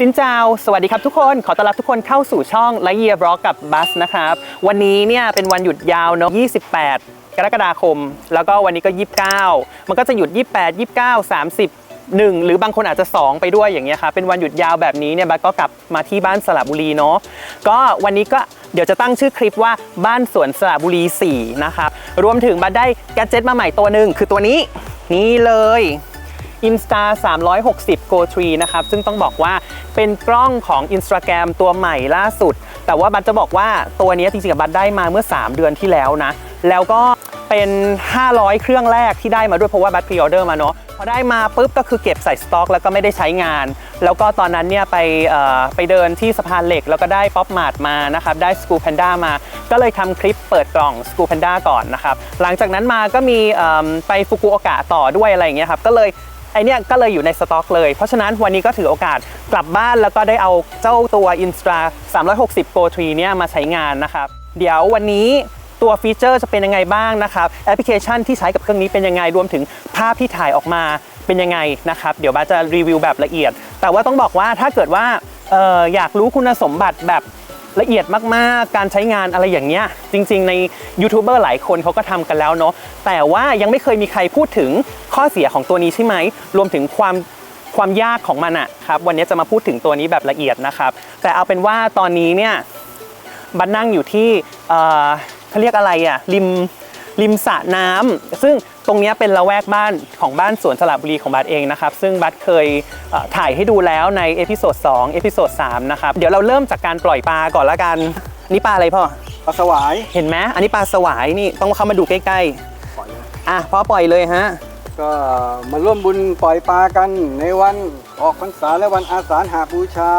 สินเจ้า สวัสดีครับทุกคน ขอต้อนรับทุกคนเข้าสู่ช่องไลเยียบล็อกกับบัสนะครับ วันนี้เนี่ยเป็นวันหยุดยาวเนอะ28 กรกฎาคม แล้วก็วันนี้ก็ 29 มันก็จะหยุด 28 29 30 1 หรือบางคนอาจจะ 2 ไปด้วยอย่างเงี้ยครับเป็นวันหยุดยาวแบบนี้เนี่ยบัสก็กลับมาที่บ้านสระบุรีเนาะก็วันนี้ก็เดี๋ยวจะตั้งชื่อคลิปว่าบ้านสวนสระบุรี4นะครับรวมถึงบัสได้แกดเจิตมาใหม่ตัวหนึ่งคือตัวนี้นี่เลย Insta 360 Go 3นะครับ ซึ่งต้องบอกว่าเป็นกล้องของ Instagram ตัวใหม่ล่าสุด แต่ว่าบัตจะบอกว่าตัวนี้จริงๆกับบัตได้มาเมื่อ 3 เดือนที่แล้วนะ แล้วก็เป็น 500 เครื่องแรกที่ได้มาด้วยเพราะว่าบัตพรีออเดอร์มาเนาะพอได้มาปุ๊บก็คือเก็บใส่สต็อก แล้วก็ไม่ได้ใช้งาน แล้วก็ตอนนั้นเนี่ยไปไปเดินที่สะพานเหล็ก แล้วก็ได้ป๊อปมาดมานะครับ ได้สกูแพนด้ามา ก็เลยทำคลิปเปิดกล่องสกูแพนด้าก่อนนะครับ หลังจากนั้นมาก็มีไปฟุกุโอกะต่อด้วยอะไรอย่างเงี้ยครับ ก็เลย ไอเนี้ยก็เลยอยู่ในสต็อกเลย เพราะฉะนั้นวันนี้ก็ถือโอกาสกลับบ้านแล้วก็ได้เอาเจ้าตัว Instra 360 Go 3เนี่ยมาใช้งานนะครับ เดี๋ยววันนี้ตัวฟีเจอร์จะเป็นยังไงบ้างนะครับ แอปพลิเคชันที่ใช้กับเครื่องนี้เป็นยังไง รวมถึงภาพที่ถ่ายออกมาเป็นยังไงนะครับ เดี๋ยวบ้าจะรีวิวแบบละเอียด แต่ว่าต้องบอกว่าถ้าเกิดว่าอออยากรู้คุณสมบัติแบบ ละเอียดมากๆ การใช้งานอะไรอย่างเงี้ยจริง ๆ ในยูทูบเบอร์หลายคนเขาก็ทำกันแล้วเนาะแต่ว่ายังไม่เคยมีใครพูดถึงข้อเสียของตัวนี้ใช่ไหมรวมถึงความความยากของมันอะครับวันนี้จะมาพูดถึงตัวนี้แบบละเอียดนะครับ แต่เอาเป็นว่าตอนนี้เนี่ยบันนั่งอยู่ที่เอ่อเขาเรียกอะไรอะริมริมสระน้ำซึ่ง ตรงเนี้ยเป็นละแวกบ้านของบ้านสวนสระบุรีของบัสเองนะครับ ซึ่งบัสเคยเอ่อถ่ายให้ดูแล้วในเอพิโซด2เอพิโซด3นะครับ เดี๋ยวเราเริ่มจากการปล่อยปลาก่อนละกัน นี่ปลาอะไรพ่อ ปลาสวาย เห็นไหมอันนี้ปลาสวายนี่ต้องเข้ามาดูใกล้ปล่อยเลยๆอะพ่อปล่อยเลยฮะ ก็มาร่วมบุญปล่อยปลากันในวันออกพรรษาและวันอาสาฬหาบูชา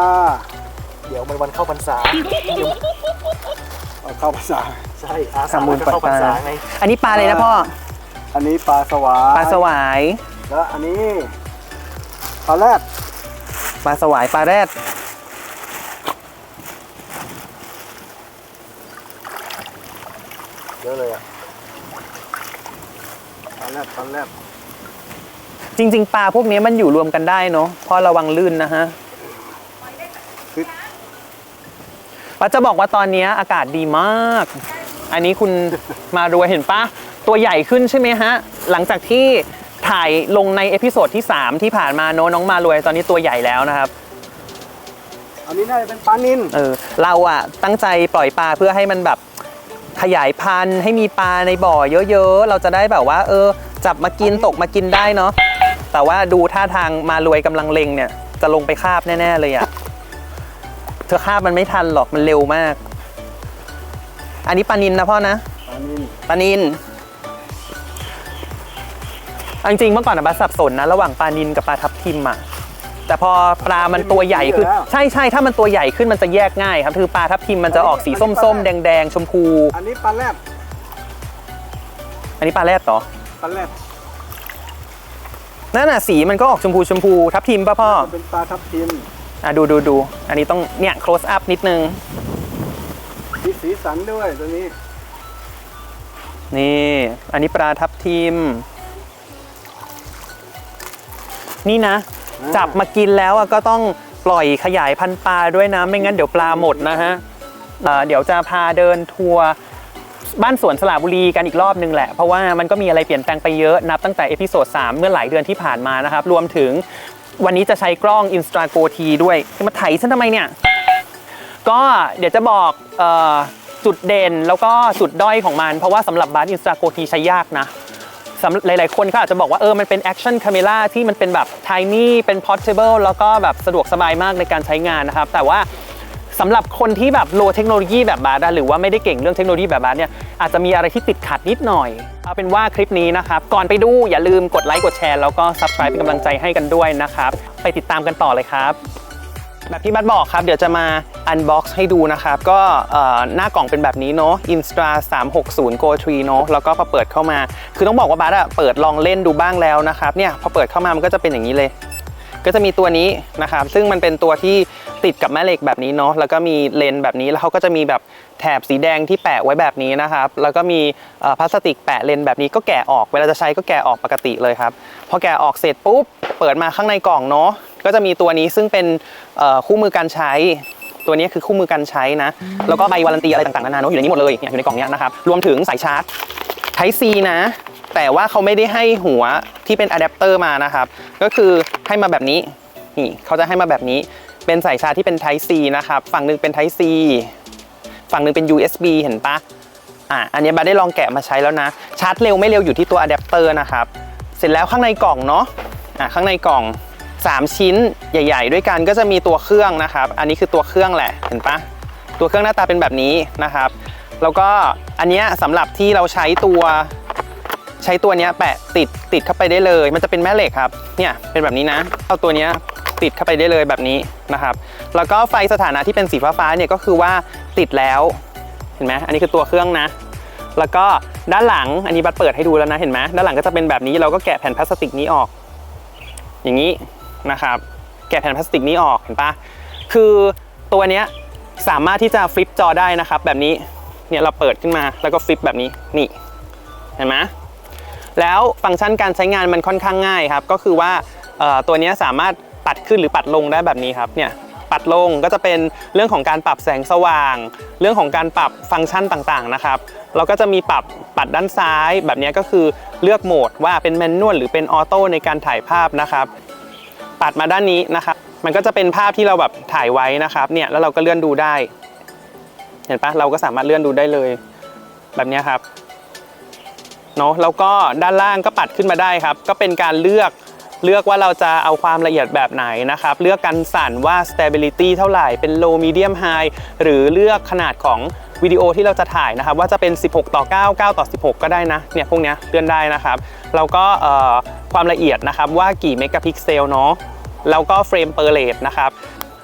เดี๋ยวมันวันเข้าพรรษาเอาเข้าพรรษา ใช่อาสาทำบุญจะเข้าพรรษาปล่อยปลาไงอันนี้ปลาอะไรนะพ่อ อันนี้ปลาสวายปลาสวาย แล้วอันนี้ปลาแรดปลาสวายปลาแรดเยอะเลยอะปลาแรดปลาแรดจริง ๆ ปลาพวกนี้มันอยู่รวมกันได้เนาะเพราะระวังลื่นนะฮะคือป้าจะบอกว่าตอนนี้อากาศดีมาก อันนี้คุณมารวยเห็นปะ ตัวใหญ่ขึ้นใช่ไหมฮะ หลังจากที่ถ่ายลงในเอพิโซดที่ 3 ที่ผ่านมาโนอะน้องมารวยตอนนี้ตัวใหญ่แล้วนะครับ อันนี้น่าจะเป็นปลานินเออเราอะตั้งใจปล่อยปลาเพื่อให้มันแบบขยายพันธุ์ให้มีปลาในบ่อเยอะๆ เราจะได้แบบว่า เออ จับมากินตกมากินได้เนาะแต่ว่าดูท่าทางมารวยกำลังเล็งเนี่ย จะลงไปคาบแน่ๆเลยอะเธอคาบมันไม่ทันหรอกมันเร็วมาก อันนี้ปลานินนะพ่อนะปลานินปลานิน เอาจริงๆเมื่อก่อนอะบัสสับสนนะระหว่างปลานินกับปลาทับทิมอะแต่พอปลามันตัวใหญ่ขึ้นใช่ใช่ถ้ามันตัวใหญ่ขึ้นมันจะแยกง่ายครับคือปลาทับทิมมันจะออกสีส้มๆแดงๆชมพู อันนี้ปลาแรดอันนี้ปลาแรดเหรอปลาแรดนั่นน่ะสีมันก็ออกชมพูชมพูทับทิมป่ะพ่อจะเป็นปลาทับทิมอะดูดูดูอันนี้ต้องเนี่ย close up นิดนึง มีสีสันด้วยตัวนี้นี่ อันนี้ปลาทับทิม นี่นะอ่าจับมากินแล้วอะก็ต้องปล่อยขยายพันธุ์ปลาด้วยนะไม่งั้นเดี๋ยวปลาหมดนะฮะเอ่อเดี๋ยวจะพาเดินทัวร์บ้านสวนสระบุรีกันอีกรอบนึงแหละ เพราะว่ามันก็มีอะไรเปลี่ยนแปลงไปเยอะนับตั้งแต่เอพิโซด3เมื่อหลายเดือนที่ผ่านมานะครับ รวมถึงวันนี้จะใช้กล้อง Insta Go T ด้วยจะมาไถฉันทำไมเนี่ย ก็เดี๋ยวจะบอกเออจุดเด่นแล้วก็จุดด้อยของมัน เพราะว่าสำหรับบัสอินสตาโกทีใช้ยากนะ สำหรับหลาย ๆ คนก็อาจจะบอกว่าเออมันเป็นแอคชั่นคาเมล่าที่มันเป็นแบบไทนี่เป็นพอ r t เบิลแล้วก็แบบสะดวกสบายมากในการใช้งานนะครับ แต่ว่าสำหรับคนที่แบบโลเทคโนโลยีแบบบาสอะหรือว่าไม่ได้เก่งเรื่องเทคโนโลยีแบบบาสเนี่ยอาจจะมีอะไรที่ติดขัดนิดหน่อย เอาเป็นว่าคลิปนี้นะครับ ก่อนไปดูอย่าลืมกดไลค์กดแชร์แล้วก็ subscribe เป็นกำลังใจให้กันด้วยนะครับ ไปติดตามกันต่อเลยครับ แบบที่บัดบอกครับ เดี๋ยวจะมา unbox ให้ดูนะครับ ก็หน้ากล่องเป็นแบบนี้เนาะ Instra 360 Go 3เนาะแล้วก็พอเปิดเข้ามา คือต้องบอกว่าบัดอะเปิดลองเล่นดูบ้างแล้วนะครับเนี่ยพอเปิดเข้ามามันก็จะเป็นอย่างนี้เลย ก็จะมีตัวนี้นะครับ ซึ่งมันเป็นตัวที่ติดกับแม่เหล็กแบบนี้เนาะแล้วก็มีเลนส์แบบนี้แล้วเขาก็จะมีแบบแถบสีแดงที่แปะไว้แบบนี้นะครับ แล้วก็มีพลาสติกแปะเลนส์แบบนี้ก็แกะออก เวลาจะใช้ก็แกะออกปกติเลยครับ พอแกะออกเสร็จปุ๊บ เปิดมาข้างในกล่องเนาะ ก็จะมีตัวนี้ซึ่งเป็นคู่มือการใช้ ตัวนี้คือคู่มือการใช้นะ แล้วก็ใบวารันตีอะไรต่างๆนานาเนอะอยู่ในนี้หมดเลยเนี่ยอยู่ในกล่องนี้นะครับ รวมถึงสายชาร์จ Type C นะ แต่ว่าเขาไม่ได้ให้หัวที่เป็นอะแดปเตอร์มานะครับ ก็คือให้มาแบบนี้ นี่เขาจะให้มาแบบนี้ เป็นสายชาร์จที่เป็น Type C นะครับ ฝั่งหนึ่งเป็น Type C ฝั่งหนึ่งเป็น USB เห็นปะอะ อันนี้บัสได้ลองแกะมาใช้แล้วนะ ชาร์จเร็วไม่เร็วอยู่ที่ตัวอะแดปเตอร์นะครับ เสร็จแล้วข้างในกล่องเนาะ อะข้างในกล่อง 3 ชิ้นใหญ่ ๆ ด้วยกันก็จะมีตัวเครื่องนะครับ อันนี้คือตัวเครื่องแหละเห็นปะตัวเครื่องหน้าตาเป็นแบบนี้นะครับ แล้วก็อันนี้สำหรับที่เราใช้ตัวใช้ตัวนี้แปะติดติดเข้าไปได้เลย มันจะเป็นแม่เหล็กครับเนี่ยเป็นแบบนี้นะ เอาตัวนี้ติดเข้าไปได้เลยแบบนี้นะครับ แล้วก็ไฟสถานะที่เป็นสีฟ้าๆเนี่ยก็คือว่าติดแล้วเห็นไหมอันนี้คือตัวเครื่องนะ แล้วก็ด้านหลังอันนี้บัดเปิดให้ดูแล้วนะเห็นไหมด้านหลังก็จะเป็นแบบนี้เราก็แกะแผ่นพลาสติกนี้ออก อย่างนี้ นะครับ แกะแผ่นพลาสติกนี้ออกเห็นปะคือตัวเนี้ยสามารถที่จะฟลิปจอได้นะครับ แบบนี้เนี่ยเราเปิดขึ้นมาแล้วก็ฟลิปแบบนี้นี่เห็นไหมแล้วฟังก์ชันการใช้งานมันค่อนข้างง่ายครับ ก็คือว่าตัวนี้สามารถปัดขึ้นหรือปัดลงได้แบบนี้ครับเนี่ยปัดลงก็จะเป็นเรื่องของการปรับแสงสว่าง เรื่องของการปรับฟังก์ชันต่างๆนะครับ เราก็จะมีปรับปัดด้านซ้าย แบบนี้ก็คือเลือกโหมดว่าเป็นแมนนวลหรือเป็นออโต้ในการถ่ายภาพนะครับ ปัดมาด้านนี้นะครับ มันก็จะเป็นภาพที่เราแบบถ่ายไว้นะครับ เนี่ยแล้วเราก็เลื่อนดูได้ เห็นปะเราก็สามารถเลื่อนดูได้เลย แบบนี้ครับเนาะแล้วก็ด้านล่างก็ปัดขึ้นมาได้ครับ ก็เป็นการเลือก เลือกว่าเราจะเอาความละเอียดแบบไหนนะครับ เลือกการสั่นว่า stability เท่าไหร่เป็น low medium high หรือเลือกขนาดของวิดีโอที่เราจะถ่ายนะครับ ว่าจะเป็น 16 ต่อ 9 9 ต่อ 16 ก็ได้นะเนี่ยพวกเนี้ยเลื่อนได้นะครับแล้วก็ความละเอียดนะครับว่ากี่เมกะพิกเซลเนาะแล้วก็เฟรมเปอร์เลทนะครับ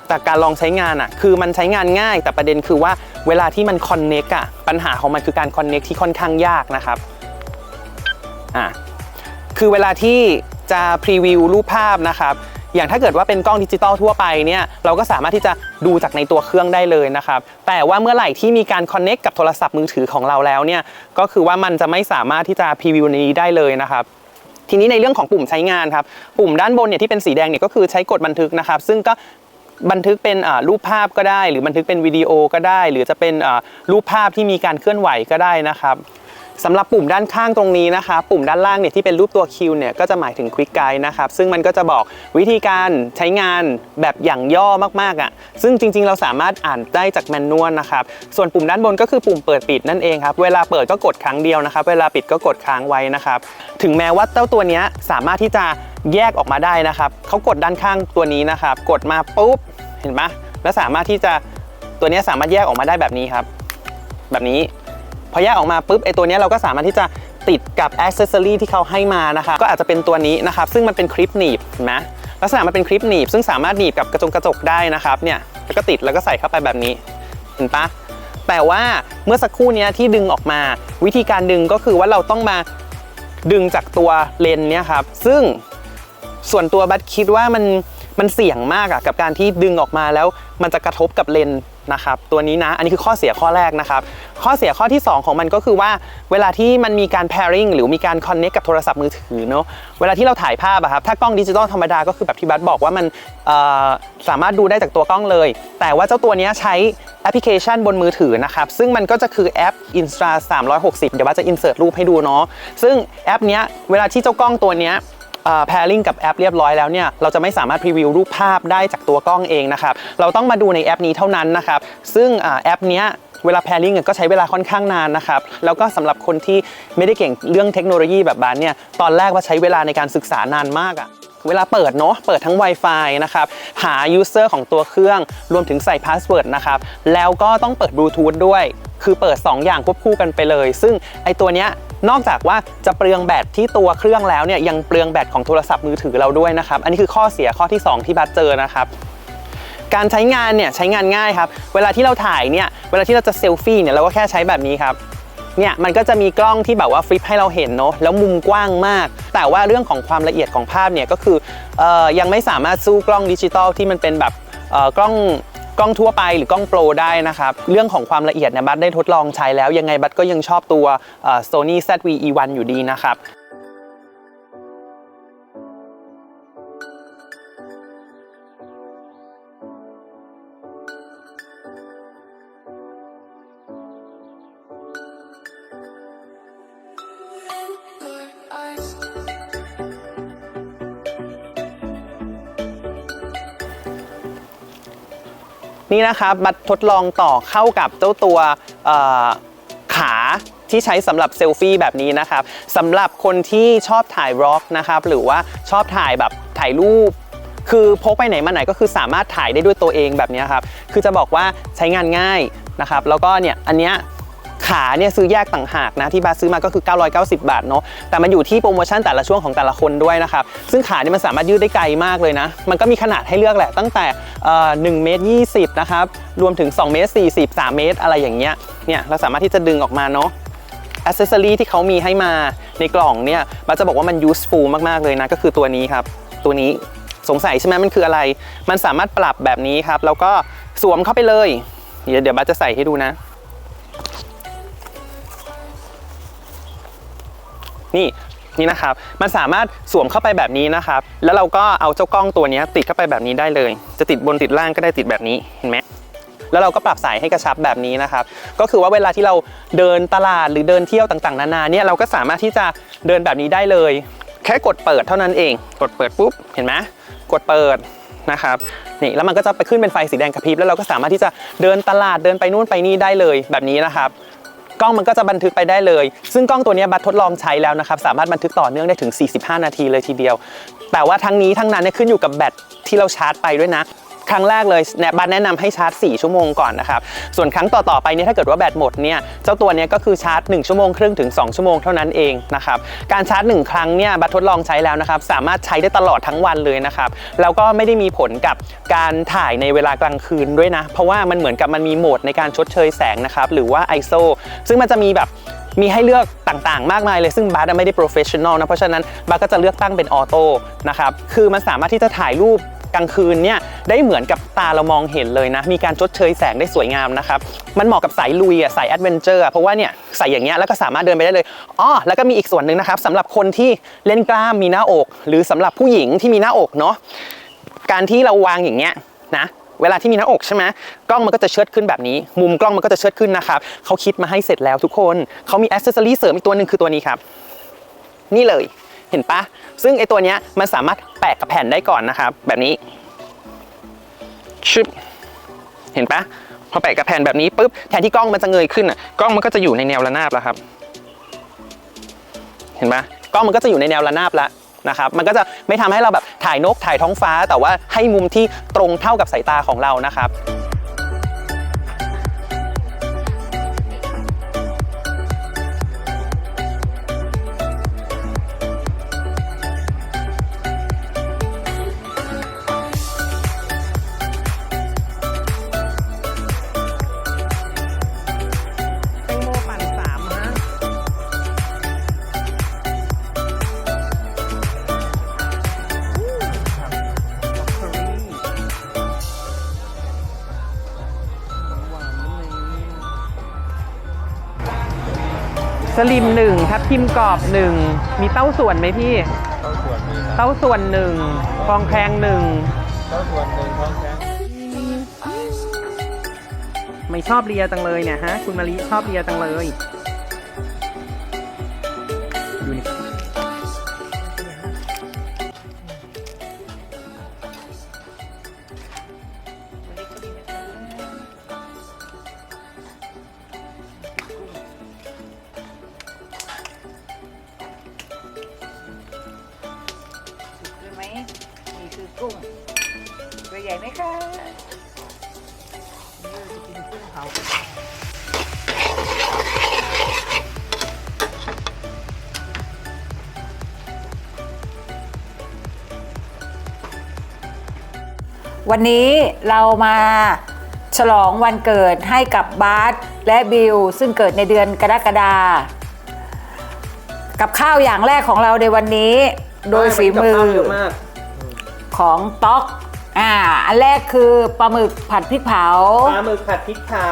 จากการลองใช้งานอะคือมันใช้งานง่าย แต่ประเด็นคือว่าเวลาที่มันคอนเน็กอะปัญหาของมันคือการคอนเน็กที่ค่อนข้างยากนะครับอะคือเวลาที่ จะพรีวิวรูปภาพนะครับอย่างถ้าเกิดว่าเป็นกล้องดิจิตอลทั่วไปเนี่ยเราก็สามารถที่จะดูจากในตัวเครื่องได้เลยนะครับแต่ว่าเมื่อไหร่ที่มีการคอนเน็กกับโทรศัพท์มือถือของเราแล้วเนี่ยก็คือว่ามันจะไม่สามารถที่จะพรีวิวในนี้ได้เลยนะครับทีนี้ในเรื่องของปุ่มใช้งานครับปุ่มด้านบนเนี่ยที่เป็นสีแดงเนี่ยก็คือใช้กดบันทึกนะครับ ซึ่งก็บันทึกเป็นรูปภาพก็ได้ หรือบันทึกเป็นวิดีโอก็ได้ หรือจะเป็นรูปภาพที่มีการเคลื่อนไหวก็ได้นะครับ สำหรับปุ่มด้านข้างตรงนี้นะคะปุ่มด้านล่างเนี่ยที่เป็นรูปตัว Q เนี่ยก็จะหมายถึง Quick Guide นะครับซึ่งมันก็จะบอกวิธีการใช้งานแบบอย่างย่อมากๆอะซึ่งจริงๆ เราสามารถอ่านได้จากแมนนวลนะครับส่วนปุ่มด้านบนก็คือปุ่มเปิดปิดนั่นเองครับเวลาเปิดก็กดครั้งเดียวนะครับเวลาปิดก็กดค้างไว้นะครับถึงแม้ว่าเจ้าตัวนี้สามารถที่จะแยกออกมาได้นะครับเขากดด้านข้างตัวนี้นะครับกดมาปุ๊บเห็นไหมแล้วสามารถที่จะตัวนี้สามารถแยกออกมาได้แบบนี้ครับ แบบนี้ พอแยกออกมาปุ๊บไอตัวนี้เราก็สามารถที่จะติดกับอ c เซสซอรีที่เขาให้มานะครับก็อาจจะเป็นตัวนี้นะครับ ซึ่งมันเป็นคลิปหนีบเห็นไหมลักษณะมันเป็นคลิปหนีบ ซึ่งสามารถหนีบกับกระจกกระจกได้นะครับเนี่ยแล้วก็ติดแล้วก็ใส่เข้าไปแบบนี้เห็นปะแต่ว่าเมื่อสักครู่นี้ที่ดึงออกมา วิธีการดึงก็คือว่าเราต้องมาดึงจากตัวเลนเนี่ยครับ ซึ่งส่วนตัวบัตคิดว่ามันมันเสี่ยงมากอะกับการที่ดึงออกมาแล้วมันจะกระทบกับเลน นะครับตัวนี้นะอันนี้คือข้อเสียข้อแรกนะครับข้อเสียข้อที่ 2 ของมันก็คือว่าเวลาที่มันมีการ pairing หรือมีการ connect กับโทรศัพท์มือถือเนาะเวลาที่เราถ่ายภาพอะครับถ้ากล้องดิจิตอลธรรมดาก็คือแบบที่บัตบอกว่ามันสามารถดูได้จากตัวกล้องเลย แต่ว่าเจ้าตัวนี้ใช้แอปพลิเคชันบนมือถือนะครับซึ่งมันก็จะคือแอป Insta 360 เดี๋ยวว่าจะ insert รูปให้ดูเนาะซึ่งแอปเนี้ยเวลาที่เจ้ากล้องตัวเนี้ย แพร์ลิงกับแอปเรียบร้อยแล้วเนี่ยเราจะไม่สามารถพรีวิวรูปภาพได้จากตัวกล้องเองนะครับเราต้องมาดูในแอปนี้เท่านั้นนะครับซึ่งอแอปนี้เวลาแพร์ลิงก็ใช้เวลาค่อนข้างนานนะครับ แล้วก็สำหรับคนที่ไม่ได้เก่งเรื่องเทคโนโลยีแบบบ้านเนี่ย ตอนแรกว่าใช้เวลาในการศึกษานานมากอะเวลาเปิดเนาะ เปิดทั้ง Wi-Fi นะครับ หา user ของตัวเครื่อง รวมถึงใส่พาสเวิร์ดนะครับ แล้วก็ต้องเปิดบลูทูธด้วย คือเปิด 2 อย่างควบคู่กันไปเลย ซึ่งไอตัวเนี้ย นอกจากว่าจะเปลืองแบตที่ตัวเครื่องแล้วเนี่ยยังเปลืองแบตของโทรศัพท์มือถือเราด้วยนะครับ อันนี้คือข้อเสียข้อที่ 2 ที่บัสเจอนะครับการใช้งานเนี่ยใช้งานง่ายครับ เวลาที่เราถ่ายเนี่ยเวลาที่เราจะเซลฟี่เนี่ยเราก็แค่ใช้แบบนี้ครับเนี่ยมันก็จะมีกล้องที่แบบว่าฟลิปให้เราเห็นเนาะแล้วมุมกว้างมาก แต่ว่าเรื่องของความละเอียดของภาพเนี่ยก็คือออยังไม่สามารถสู้กล้องดิจิตอลที่มันเป็นแบบกล้อง กล้องทั่วไปหรือกล้องโปรได้นะครับ เรื่องของความละเอียดเนี่ยบัตได้ทดลองใช้แล้วยังไงบัตก็ยังชอบตัวเอ่อ Sony ZV-E1 อยู่ดีนะครับ นี่นะครับบัตรทดลองต่อเข้ากับเจ้าตัวขาที่ใช้สำหรับเซลฟี่แบบนี้นะครับสำหรับคนที่ชอบถ่ายร็อกนะครับหรือว่าชอบถ่ายแบบถ่ายรูป คือพกไปไหนมาไหนก็คือสามารถถ่ายได้ด้วยตัวเองแบบนี้ครับคือจะบอกว่าใช้งานง่ายนะครับแล้วก็เนี่ยอันเนี้ย ขาเนี่ยซื้อแยกต่างหากนะที่บาซื้อมาก็คือ 990 บาทเนาะแต่มันอยู่ที่โปรโมชั่นแต่ละช่วงของแต่ละคนด้วยนะครับซึ่งขาเนี่ยมันสามารถยืดได้ไกลมากเลยนะ มันก็มีขนาดให้เลือกแหละตั้งแต่เอ่อ1เมตร20นะครับรวมถึง2เมตร40 3เมตร อะไรอย่างเงี้ยเนี่ยเราสามารถที่จะดึงออกมาเนาะอ c เซสซอรีที่เขามีให้มาในกล่องเนี่ยมันจะบอกว่ามัน useful มาก ๆ เลยนะ ก็คือตัวนี้ครับ ตัวนี้สงสัยใช่ไหมมันคืออะไร มันสามารถปรับแบบนี้ครับ แล้วก็สวมเข้าไปเลย เดี๋ยวเดี๋ยวบัจะใส่ให้ดูนะ นี่นี่นะครับ มันสามารถสวมเข้าไปแบบนี้นะครับ แล้วเราก็เอาเจ้ากล้องตัวนี้ติดเข้าไปแบบนี้ได้เลย จะติดบนติดล่างก็ได้ติดแบบนี้เห็นไหมแล้วเราก็ปรับสายให้กระชับแบบนี้นะครับ ก็คือว่าเวลาที่เราเดินตลาดหรือเดินเที่ยวต่างๆ นานาเนี่ยเราก็สามารถที่จะเดินแบบนี้ได้เลย แค่กดเปิดเท่านั้นเอง กดเปิดปุ๊บเห็นไหมกดเปิดนะครับนี่แล้วมันก็จะไปขึ้นเป็นไฟสีแดงกระพริบแล้วเราก็สามารถที่จะเดินตลาดเดินไปนู่นไปนี่ได้เลยแบบนี้นะครับ กล้องมันก็จะบันทึกไปได้เลย ซึ่งกล้องตัวนี้บัตทดลองใช้แล้วนะครับ สามารถบันทึกต่อเนื่องได้ถึง 45 นาทีเลยทีเดียว แต่ว่าทั้งนี้ทั้งนั้นเนี่ยขึ้นอยู่กับแบตที่เราชาร์จไปด้วยนะ ครั้งแรกเลยเนี่ยบัตแนะนำให้ชาร์จ 4 ชั่วโมงก่อนนะครับ ส่วนครั้งต่อๆไปเนี่ยถ้าเกิดว่าแบตหมดเนี่ยเจ้าตัวเนี้ยก็คือชาร์จ 1 ชั่วโมงครึ่งถึง 2 ชั่วโมงเท่านั้นเองนะครับ การชาร์จ 1 ครั้งเนี่ยบัตทดลองใช้แล้วนะครับ สามารถใช้ได้ตลอดทั้งวันเลยนะครับ แล้วก็ไม่ได้มีผลกับการถ่ายในเวลากลางคืนด้วยนะ เพราะว่ามันเหมือนกับมันมีโหมดในการชดเชยแสงนะครับ หรือว่า ISO ซึ่งมันจะมีแบบมีให้เลือกต่างๆ มากมายเลย ซึ่งบาร์ไม่ได้โปรเฟชชั่นอลนะ เพราะฉะนั้นบาร์ก็จะเลือกตั้งเป็นออโต้นะครับ คือมันสามารถที่จะถ่ายรูป กลางคืนเนี่ยได้เหมือนกับตาเรามองเห็นเลยนะ มีการชดเชยแสงได้สวยงามนะครับ มันเหมาะกับสายลุยอะสายแอดเวนเจอร์เพราะว่าเนี่ยใส่อย่างเงี้ยแล้วก็สามารถเดินไปได้เลยอ๋อแล้วก็มีอีกส่วนหนึ่งนะครับสำหรับคนที่เล่นกล้ามมีหน้าอก หรือสำหรับผู้หญิงที่มีหน้าอกเนาะการที่เราวางอย่างเงี้ยนะเวลาที่มีหน้าอกใช่ไหมกล้องมันก็จะเชิดขึ้นแบบนี้ มุมกล้องมันก็จะเชิดขึ้นนะครับเขาคิดมาให้เสร็จแล้วทุกคนเขามีอ c เซสซอรีเสริมอีกตัวหนึ่งคือตัวนี้ครับ นี่เลย เห็นปะซึ่งไอตัวเนี้ยมันสามารถแปะกับแผ่นได้ก่อนนะครับ แบบนี้ชึบเห็นปะพอแปะกับแผ่นแบบนี้ปุ๊บแทนที่กล้องมันจะเงยขึ้นอะกล้องมันก็จะอยู่ในแนวระนาบแล้วครับ เห็นปะกล้องมันก็จะอยู่ในแนวระนาบแล้วนะครับมันก็จะไม่ทำให้เราแบบถ่ายนกถ่ายท้องฟ้า แต่ว่าให้มุมที่ตรงเท่ากับสายตาของเรานะครับ สลิมหนึ่งทับทิมกรอบหนึ่งมีเต้าส่วนไหมพี่เต้าส่วนมีเต้าส่วนหนึ่งฟองแครงหนึ่งเต้าส่วนหนึ่งท้องแข็งไม่ชอบเลียจังเลยเนี่ยฮะ คุณมาริชอบเลียจังเลยดูนี่ใช่ วันนี้เรามาฉลองวันเกิดให้กับบาสและบิลซึ่งเกิดในเดือนกรกฎากับข้าวอย่างแรกของเราในวันนี้ โดยฝีมือเยอะมากของต๊อกอ่าอันแรกคือปลาหมึกผัดพริกเผาปลาหมึกผัดพริกเผา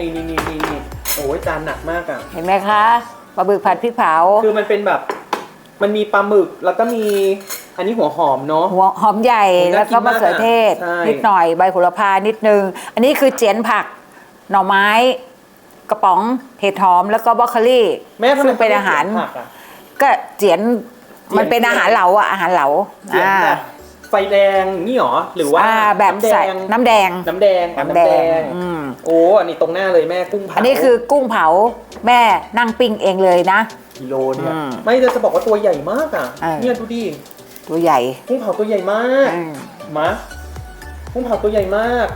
นี่นี่นี่นี่นี่โอ้ยจานหนักมากอะเห็นไหมคะปลาหมึกผัดพริกเผา คือมันเป็นแบบ มันมีปลาหมึกแล้วก็มีอันนี้หัวหอมเนาะ หัวหอมใหญ่โอ้ยน่าแล้วก็มะเขือเทศ กินมากอะใช่ นิดหน่อยใบโหระพานิดนึง อันนี้คือเจียนผัก หน่อไม้ กระป๋องเห็ดหอมแล้วก็บรอกโคลีแม่ทำไมซึ่งเป็นอาหาร ผักอะ ก็เจียนเจียน มันเป็นอาหารเหลาอะอาหารเหลาเจียนอ่าแบบไฟแดงนี่หรอหรือว่าอ่าแบบน้ำแดใส่งน้ำแดง น้ำแดงอะน้ำแดงอืม โอ้อันนี้ตรงหน้าเลยแม่กุ้งเผาอันนี้คือกุ้งเผาแม่นั่งปิ้งเองเลยนะ กิโลเนี่ย อืมไม่จะบอกว่าตัวใหญ่มากอะ เออ เนี่ยดูดิตัวใหญ่กุ้งเผาตัวใหญ่มากอืมมากุ้งเผาตัวใหญ่มาก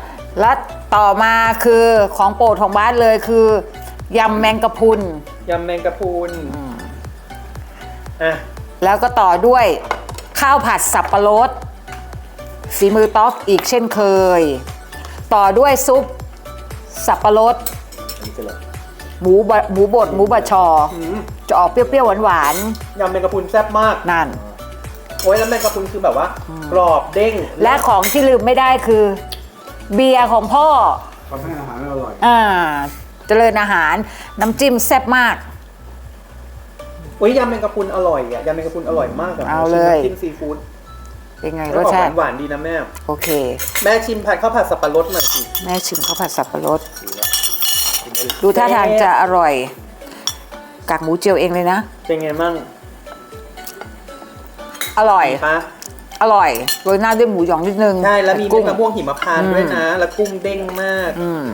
และต่อมาคือของโปรดของบ้านเลยคือยำแมงกะพรุนยำแมงกะพรุนอะ แล้วก็ต่อด้วยข้าวผัดสับปะรดฝีมือต๊อกอีกเช่นเคย ต่อด้วยซุปสับปะรดอันนี้คืออะไรหมูบะหมูบดหมูบะชอ อืม จะออกเปรี้ยวๆหวานยำแมงกะพรุนแซ่บมาก ๆนั่น โอ้ยแล้วแมงกะพรุนคือแบบว่า กรอบเด้งและของที่ลืมไม่ได้คือ เบียร์ของพ่อทำให้อาหารอร่อย อ่าเจริญอาหารน้ำจิ้มแซ่บมาก โอ้ยยำแมงกะพรุนอร่อยอะยำแมงกะพรุนอร่อยมากะเอาเลย ชิมน้ำจิ้มซีฟู้ดเป็นไงแล้วรสออกชาติหวานๆดีนะแม่ โอเค แม่ชิมผัดข้าวผัดสับปะรดหน่อยสิ แม่ชิมข้าวผัดสับปะรด ดูท่าทางจะอร่อย กากหมูเจียวเองเลยนะ เป็นไงมั่งอร่อย ปะอร่อยโรยหน้าด้วยหมูหยองนิดนึงใช่แล้วมีกุ้เม็ดง มะม่วงหิมพานต์ด้วยนะ แล้วกุ้งเด้งมากอืม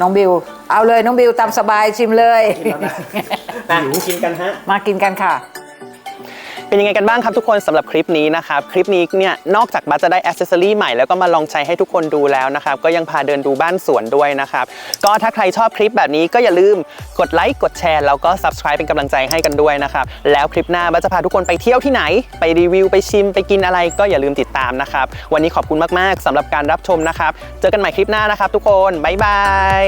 น้องบิว เอาเลยน้องบิวตามสบายชิมเลย กินแล้วนะอะกินกันฮะ มากินกันค่ะ เป็นยังไงกันบ้างครับทุกคนสำหรับคลิปนี้นะครับ คลิปนี้เนี่ยนอกจากบัสจะได้อ c เซสซอรี่ใหม่แล้วก็มาลองใช้ให้ทุกคนดูแล้วนะครับ ก็ยังพาเดินดูบ้านสวนด้วยนะครับ ก็ถ้าใครชอบคลิปแบบนี้ก็อย่าลืมกดไลค์กดแชร์แล้วก็ subscribe เป็นกำลังใจให้กันด้วยนะครับ แล้วคลิปหน้าบัสจะพาทุกคนไปเที่ยวที่ไหน ไปรีวิวไปชิมไปกินอะไรก็อย่าลืมติดตามนะครับ วันนี้ขอบคุณมากๆสำหรับการรับชมนะครับ เจอกันใหม่คลิปหน้านะครับ ทุกคนบ๊ายบาย